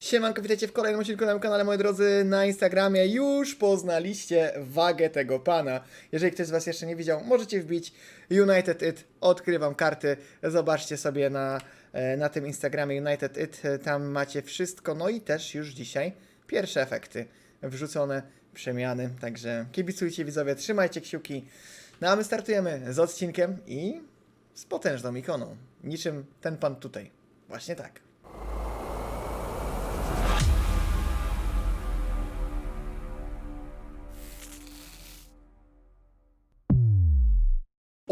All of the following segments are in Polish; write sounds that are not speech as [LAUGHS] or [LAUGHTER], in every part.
Siemanko, witajcie w kolejnym odcinku na moim kanale, moi drodzy, na Instagramie. Już poznaliście wagę tego pana. Jeżeli ktoś z was jeszcze nie widział, możecie wbić United It, odkrywam karty, zobaczcie sobie na, e, na tym Instagramie United It, tam macie wszystko, no i też już dzisiaj pierwsze efekty wrzucone, przemiany, także kibicujcie widzowie, trzymajcie kciuki. No a my startujemy z odcinkiem i z potężną ikoną, niczym ten pan tutaj. Właśnie tak.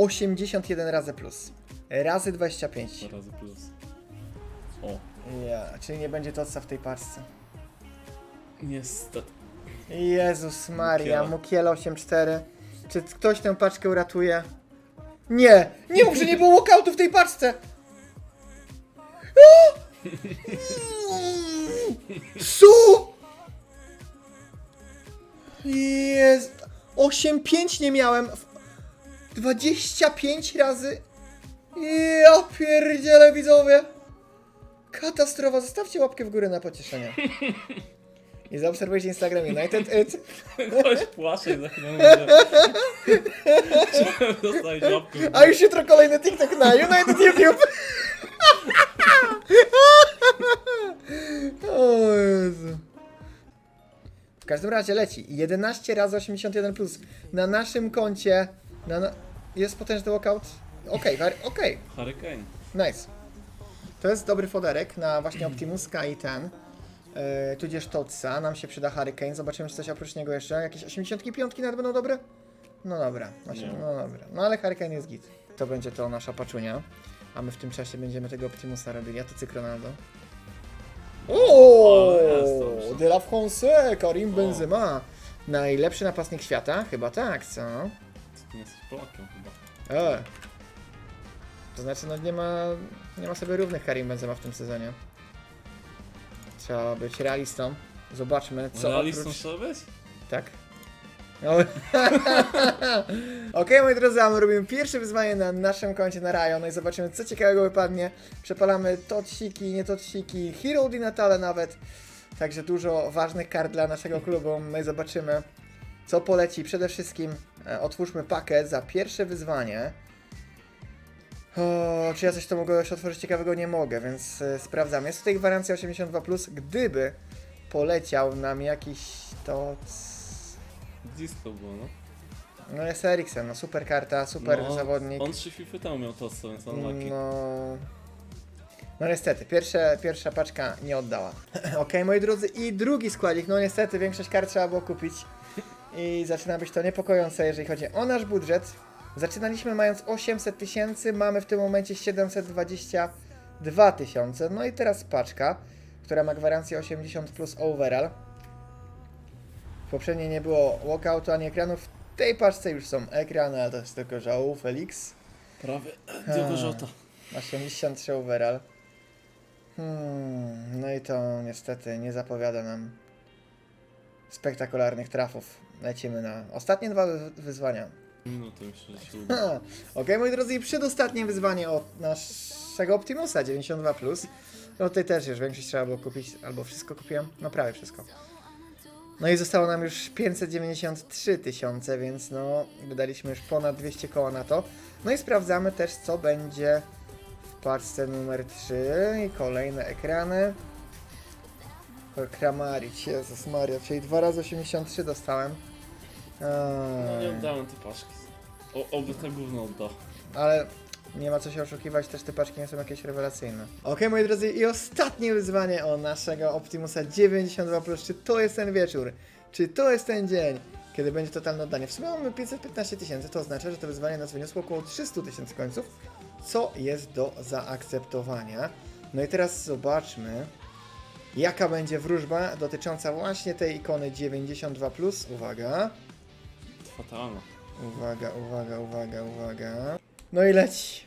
81 razy plus. Razy 25. Dwa razy plus. O, Ja, czyli nie będzie toca w tej paczce. niestety. Jezus Maria, Mukiela. Mukiela 8.4. Czy ktoś tę paczkę uratuje? Nie! Nie mów, że nie było walkoutu w tej paczce! O! Su! Jest! 8.5 nie miałem. 25 razy. Ja pierdzielę widzowie. Katastrofa. Zostawcie łapkę w górę na pocieszenie. I zaobserwujcie Instagram United It. Ktoś płacze za chwilę mówię. Trzeba [LAUGHS] zostawić łapkę. A już jutro kolejny TikTok na United YouTube. [LAUGHS] O Jezu. W każdym razie leci. 11 razy 81 plus. Na naszym koncie na, na, jest potężny walkout. Okej, okay, okej. Hurricane. Nice. To jest dobry foderek na właśnie Optimuska i ten. Yy, tudzież Totsa. Nam się przyda Hurricane. Zobaczymy, czy coś oprócz niego jeszcze. Jakieś 85 nawet będą dobre? No dobra. Właśnie, Nie. no dobra. No ale Hurricane jest git. To będzie to nasza paczunia. A my w tym czasie będziemy tego Optimusa robili. A to cyk Ronaldo. O, jest dobrze. De la France, Karim. Benzema. Najlepszy napastnik świata? Chyba tak, co? Ty nie jesteś Polakiem chyba. E. To znaczy, no nie ma, nie ma sobie równych Karim Benzema w tym sezonie. Trzeba być realistą. Zobaczmy, co Realistą oprócz... trzeba być? Tak. No. [LAUGHS] Okej, moi drodzy, a my robimy pierwsze wyzwanie na naszym koncie na Rajo. No i zobaczymy, co ciekawego wypadnie. Przepalamy totsiki, nie totsiki, Hero Di Natale nawet. Także dużo ważnych kart dla naszego klubu. No i zobaczymy, co poleci. Przede wszystkim e, otwórzmy pakę za pierwsze wyzwanie. O, czy ja coś to mogę już otworzyć ciekawego? Nie mogę, więc e, sprawdzam. Jest tutaj gwarancja 82+, gdyby poleciał nam jakiś to... Disco było, no. No jest Eriksen, no super karta, super no, zawodnik. On trzy FIFA temu miał to, co, więc on lucky. No... No niestety, pierwsze, pierwsza paczka nie oddała. [CLEARS THROAT] Okej, moi drodzy, i drugi składzik. No niestety, większość kart trzeba było kupić. I zaczyna być to niepokojące, jeżeli chodzi o nasz budżet. Zaczynaliśmy mając 800 tysięcy, mamy w tym momencie 722 tysiące. No i teraz paczka, która ma gwarancję 80 plus overall. W poprzedniej nie było walkoutu ani ekranów. W tej paczce już są ekrany, a to jest tylko żału, Felix. Prawie. Diogo Jota. 83 overall. Hmm, no i to niestety nie zapowiada nam spektakularnych trafów. Lecimy na ostatnie dwa wy- wyzwania. Minutę myślę, że się uda. [LAUGHS] Okej, moi drodzy, i przedostatnie wyzwanie od naszego Optimusa 92+. No tutaj też już większość trzeba było kupić, albo wszystko kupiłem, no prawie wszystko. No i zostało nam już 593 tysiące, więc no wydaliśmy już ponad 200 koła na to. No i sprawdzamy też co będzie w paczce numer 3 i kolejne ekrany. Kramaric, Jezus Maria, czyli 2 razy 83 dostałem. No nie Eee. oddałem te paczki. O, oby to gówno oddał. Ale nie ma co się oszukiwać, też te paczki nie są jakieś rewelacyjne. Okej, moi drodzy, i ostatnie wyzwanie o naszego Optimusa 92 Czy to jest ten wieczór? Czy to jest ten dzień, kiedy będzie totalne oddanie? W sumie mamy 515 tysięcy, to oznacza, że to wyzwanie nas wyniosło około 300 tysięcy końców, co jest do zaakceptowania. No i teraz zobaczmy, jaka będzie wróżba dotycząca właśnie tej ikony 92 Uwaga. Fatalna. Uwaga, uwaga, uwaga, uwaga. No i leci.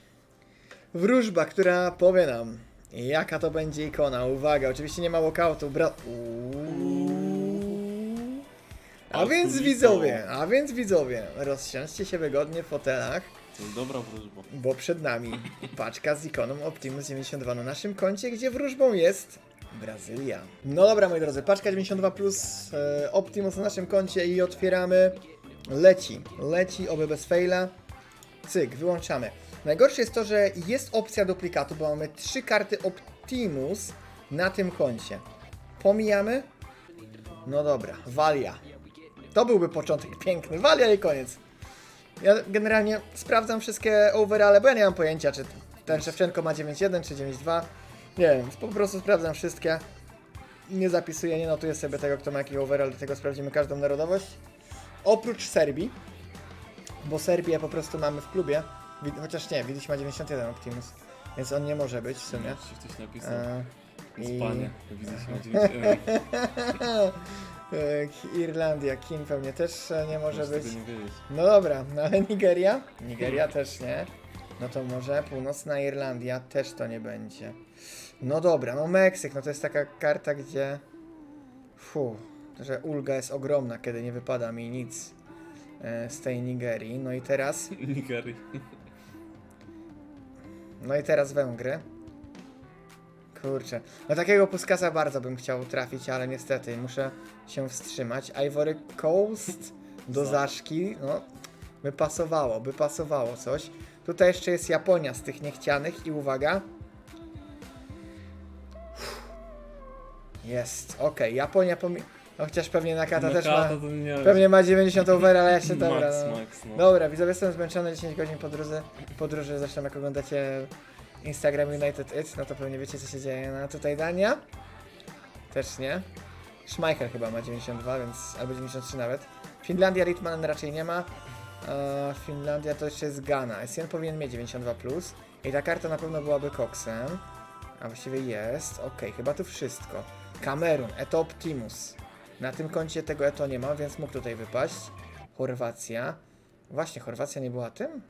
Wróżba, która powie nam, jaka to będzie ikona. Uwaga, oczywiście nie ma walkoutu, bra... Uuu. A Ale więc tu widzowie, a więc widzowie, rozsiądźcie się wygodnie w fotelach, To jest dobra wróżba. bo przed nami paczka z ikoną Optimus 92 na naszym koncie, gdzie wróżbą jest Brazylia. No dobra, moi drodzy, paczka 92 plus e, Optimus na naszym koncie i otwieramy. Leci, leci, oby bez faila. Cyk, wyłączamy. Najgorsze jest to, że jest opcja duplikatu, bo mamy trzy karty Optimus na tym koncie. Pomijamy? No dobra, Walia. To byłby początek [LAUGHS] piękny. Walia i koniec. Ja generalnie sprawdzam wszystkie overale, bo ja nie mam pojęcia, czy ten Szewczenko ma 9.1 czy 9.2. Nie wiem, po prostu sprawdzam wszystkie. Nie zapisuję, nie notuję sobie tego, kto ma jaki overall, dlatego sprawdzimy każdą narodowość. Oprócz Serbii, bo Serbię po prostu mamy w klubie, chociaż nie, Widzisz ma 91 Optimus, więc on nie może być w sumie. Czy ktoś napisał? E, i- Spanie. Widzę się na 9 e, Irlandia, Kim pewnie też e, nie może Możesz być. nie. No dobra, no ale Nigeria? Nigeria też nie. No to może północna Irlandia też to nie będzie. No dobra, no Meksyk, no to jest taka karta, gdzie... Fu, że ulga jest ogromna, kiedy nie wypada mi nic e, z tej Nigerii. No i teraz, [LAUGHS] Nigerii. no i teraz Węgry. Kurczę, no takiego puskasa bardzo bym chciał trafić, ale niestety muszę się wstrzymać. Ivory Coast [LAUGHS] do Za- Zaszki, no by pasowało, by pasowało coś. Tutaj jeszcze jest Japonia z tych niechcianych i uwaga. Jest, okej, Japonia pomi... No chociaż pewnie Nakata też ma... Nakata to nie Pewnie ma 90 over, ale jeszcze Max, dobra. No. Max, no. Dobra, widzowie, jestem zmęczony 10 godzin podróży. Podróży, zresztą jak oglądacie Instagram United It, no to pewnie wiecie co się dzieje. No a tutaj Dania? Też nie. Schmeichel chyba ma 92, więc albo 93 nawet. Finlandia Ritman raczej nie ma. E, Finlandia to jeszcze jest Ghana. SN powinien mieć 92+. Plus. I ta karta na pewno byłaby koksem. A właściwie jest. Okej, chyba tu wszystko. Kamerun, Eto Optimus. Na tym koncie tego Eto nie ma, więc mógł tutaj wypaść. Chorwacja. Właśnie, Chorwacja nie była tym?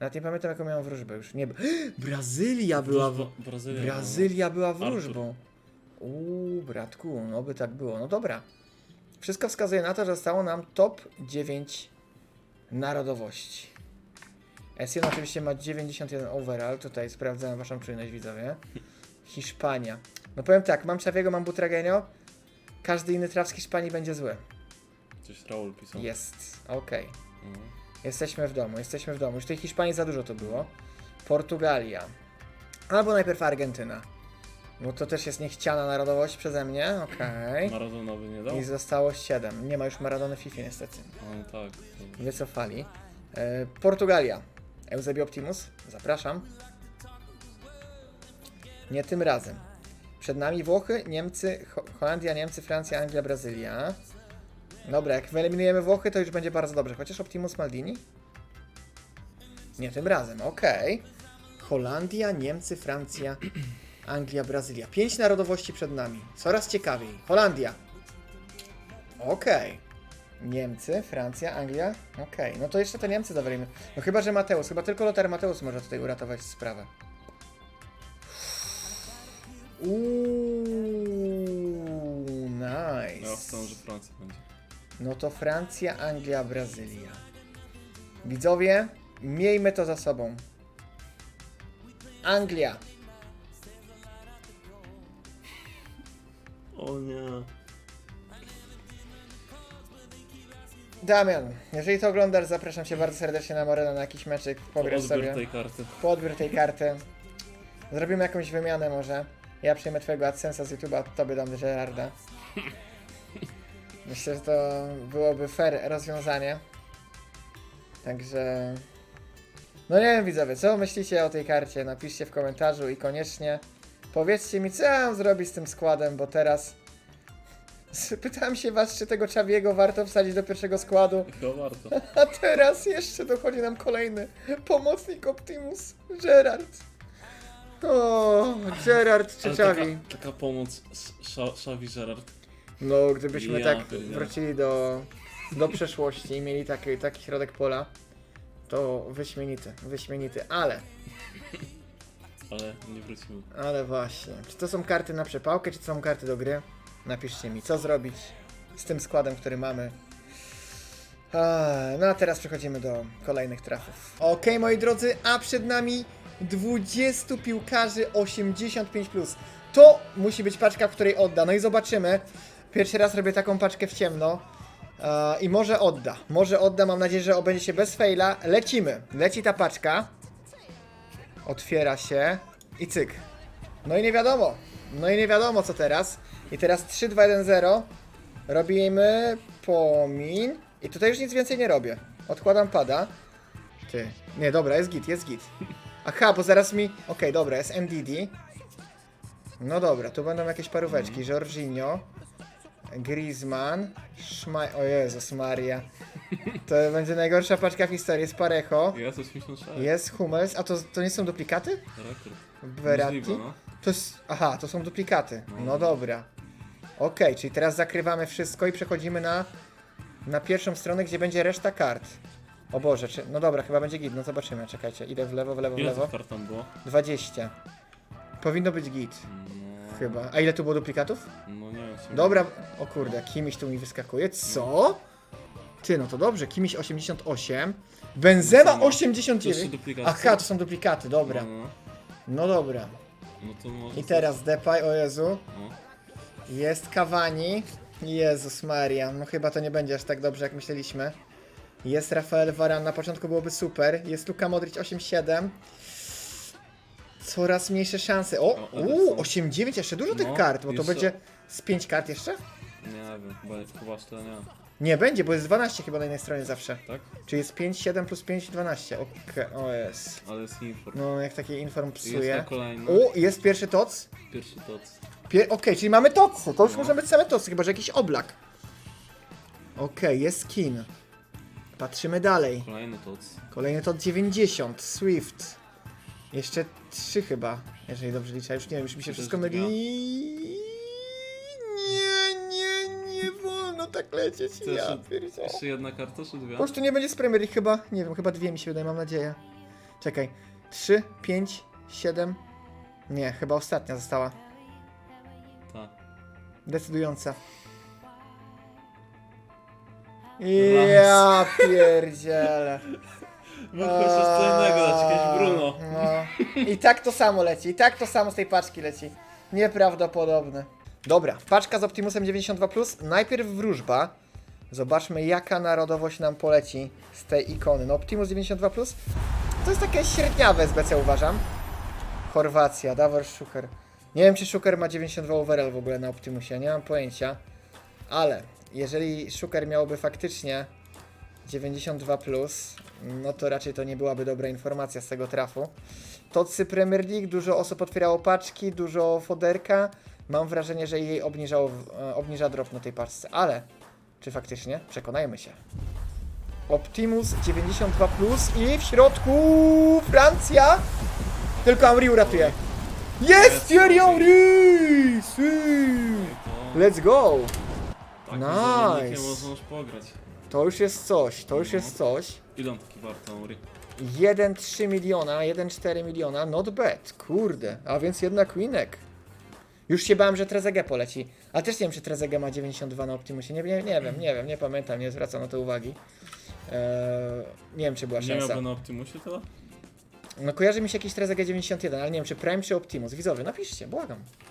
Nawet nie pamiętam jaką miałam wróżbę już. Nie, [GASPS] Brazylia była w... Wróżba- Brazylia. Brazylia była wróżbą. Uuu, bratku, no by tak było. No dobra. Wszystko wskazuje na to, że zostało nam top 9 narodowości. S1 oczywiście ma 91 overall. Tutaj sprawdzałem waszą czujność, widzowie. Hiszpania. No powiem tak, mam Czawiego, mam Butragenio. Każdy inny traf z Hiszpanii będzie zły. Coś Raul pisał. Jest, okej. No. Jesteśmy w domu, jesteśmy w domu. Już tej Hiszpanii za dużo to było. Portugalia. Albo najpierw Argentyna. Bo to też jest niechciana narodowość przeze mnie, okej. Maradona by nie dał? I zostało 7. Nie ma już Maradony w FIFA niestety. No tak. Wycofali. E, Portugalia. Eusebio Optimus, zapraszam. Nie tym razem. Przed nami Włochy, Niemcy, Ho Holandia, Niemcy, Francja, Anglia, Brazylia. Dobra, jak wyeliminujemy Włochy, to już będzie bardzo dobrze. Chociaż Optimus Maldini? Nie tym razem, okej. Holandia, Niemcy, Francja, [CLEARS THROAT] Anglia, Brazylia. Pięć narodowości przed nami. Coraz ciekawiej. Holandia. Okej. Niemcy, Francja, Anglia. Okej, no to jeszcze te Niemcy dowalimy. No chyba, że Mateusz, chyba tylko Lothar Mateusz może tutaj uratować sprawę. Uuu, nice. Ja wstałem, że Francja będzie. No to Francja, Anglia, Brazylia. Widzowie, miejmy to za sobą. Anglia. O nie. Damian, jeżeli to oglądasz, zapraszam cię bardzo serdecznie na Morena na jakiś meczek. Pograć Odbiór sobie. tej karty. po odbiór tej karty. Zrobimy jakąś wymianę może. Ja przyjmę twojego AdSense'a z YouTube'a, tobie dam Gerarda. Myślę, że to byłoby fair rozwiązanie. Także... No nie wiem widzowie, co myślicie o tej karcie? Napiszcie w komentarzu i koniecznie powiedzcie mi, co ja mam zrobić z tym składem, bo teraz... [LAUGHS] Pytałem się was, czy tego Czawiego warto wsadzić do pierwszego składu. Chyba warto. [LAUGHS] A teraz jeszcze dochodzi nam kolejny pomocnik Optimus, Gerard. O, Gerard czy Ale taka, Czawi. taka pomoc Sz- Szawi Gerard. No, gdybyśmy Ja tak pierdzielę. wrócili do, do przeszłości i mieli taki, taki środek pola, to wyśmienity, wyśmienity, ale, Ale nie wrócimy. ale właśnie. Czy to są karty na przepałkę, czy to są karty do gry? Napiszcie mi, co zrobić z tym składem, który mamy. No a teraz przechodzimy do kolejnych trafów. Okej, moi drodzy, a przed nami 20 piłkarzy 85+. To musi być paczka, w której odda. No i zobaczymy. Pierwszy raz robię taką paczkę w ciemno. I może odda. Może odda, mam nadzieję, że obędzie się bez faila. Lecimy. Leci ta paczka. Otwiera się. I cyk. No i nie wiadomo. No i nie wiadomo co teraz. I teraz 3, 2, 1, 0. Robimy pomin. I tutaj już nic więcej nie robię. Odkładam pada. Ty. Nie, dobra, jest git, jest git. Aha, bo zaraz mi... Okej, dobra, jest NDD. No dobra, tu będą jakieś paróweczki. Jorginho. Griezmann. Szmaj... O Jezus Maria. To będzie najgorsza paczka w historii. Jest Parejo. Jest 86. Jest Hummels. A to, to nie są duplikaty? Możliwe, no. To jest... Aha, to są duplikaty. No. No dobra. Okej, czyli teraz zakrywamy wszystko i przechodzimy na, na pierwszą stronę, gdzie będzie reszta kart. O Boże, czy... no dobra, chyba będzie git, no zobaczymy, czekajcie. Idę w lewo, w lewo, w Ile lewo. tych kart tam było? 20. Powinno być git, No, chyba. A ile tu było duplikatów? No nie wiem. w sumie. Dobra, o kurde, kimiś tu mi wyskakuje. Co? Ty, no to dobrze, kimiś 88. Benzema Benzema. To 89. jeszcze duplikaty. Aha, to są duplikaty, dobra. No, no. No dobra. no to może I teraz Depay, o Jezu. No. Jest Cavani. Jezus Maria, no chyba to nie będzie aż tak dobrze jak myśleliśmy. Jest Rafael Varane, na początku byłoby super. Jest Luka Modric 8-7. Coraz mniejsze szanse. O, O, uuu, Ederson. 8-9, jeszcze dużo tych No, kart, bo to jeszcze. będzie z 5 kart jeszcze? Nie wiem, chyba, chyba aż tyle nie. Nie, będzie, bo jest 12 chyba na jednej stronie zawsze. Tak? Czyli jest 5, 7 plus 5, 12. Okej, o jest. Ale jest inform. No, jak taki inform Jest psuje. na kolejny. O, jest pierwszy toc. Pierwszy toc. Pier Okej, czyli mamy tocy. To już No. może być same tocy, chyba że jakiś oblak. Okej, jest skin. Patrzymy dalej. Kolejny toc. Kolejny to 90, Swift. Jeszcze 3 chyba, jeżeli dobrze liczę. Już nie wiem, już mi się wszystko myli. Nie, nie, nie wolno tak lecieć. Co, Ja jeszcze, jedna karta, czy dwie? Po prostu nie będzie z Premier League chyba. Nie wiem, chyba dwie mi się wydaje, mam nadzieję. Czekaj. 3, 5, 7. Nie, chyba ostatnia została. Decydująca. Ja pierdzielę. [LAUGHS] Mógłbyś coś co innego dać, jakieś Bruno. No. I tak to samo leci, i tak to samo z tej paczki leci. Nieprawdopodobne. Dobra, paczka z Optimusem 92+. Najpierw wróżba. Zobaczmy jaka narodowość nam poleci z tej ikony. No Optimus 92+, to jest takie średniawe SBC uważam. Chorwacja, Davor Szuker. Nie wiem czy Szuker ma 92 overall w ogóle na Optimusie, nie mam pojęcia. Ale jeżeli Szuker miałby faktycznie 92, no to raczej to nie byłaby dobra informacja z tego trafu. Tocy Premier League, dużo osób otwierało paczki, dużo foderka. Mam wrażenie, że jej obniżało, e, obniża drop na tej paczce, ale czy faktycznie? Przekonajmy się. Optimus 92 i w środku Francja. Tylko Amri uratuje. Jest Thierry Henry! To Let's go! nice. można już pograć. To już jest coś, to już jest coś. Ile on taki warto, Uri? 1,3 miliona, 1,4 miliona, not bad, kurde, a więc jednak winek. Już się bałem, że Trezeguet poleci, ale też nie wiem, czy Trezeguet ma 92 na Optimusie, nie, nie, nie wiem, nie wiem, nie pamiętam, nie zwracam na to uwagi. Eee, nie wiem, czy była Nie szansa. miałby na Optimusie tyle? No kojarzy mi się jakiś Trezeguet 91, ale nie wiem, czy Prime, czy Optimus. Widzowie, napiszcie, błagam.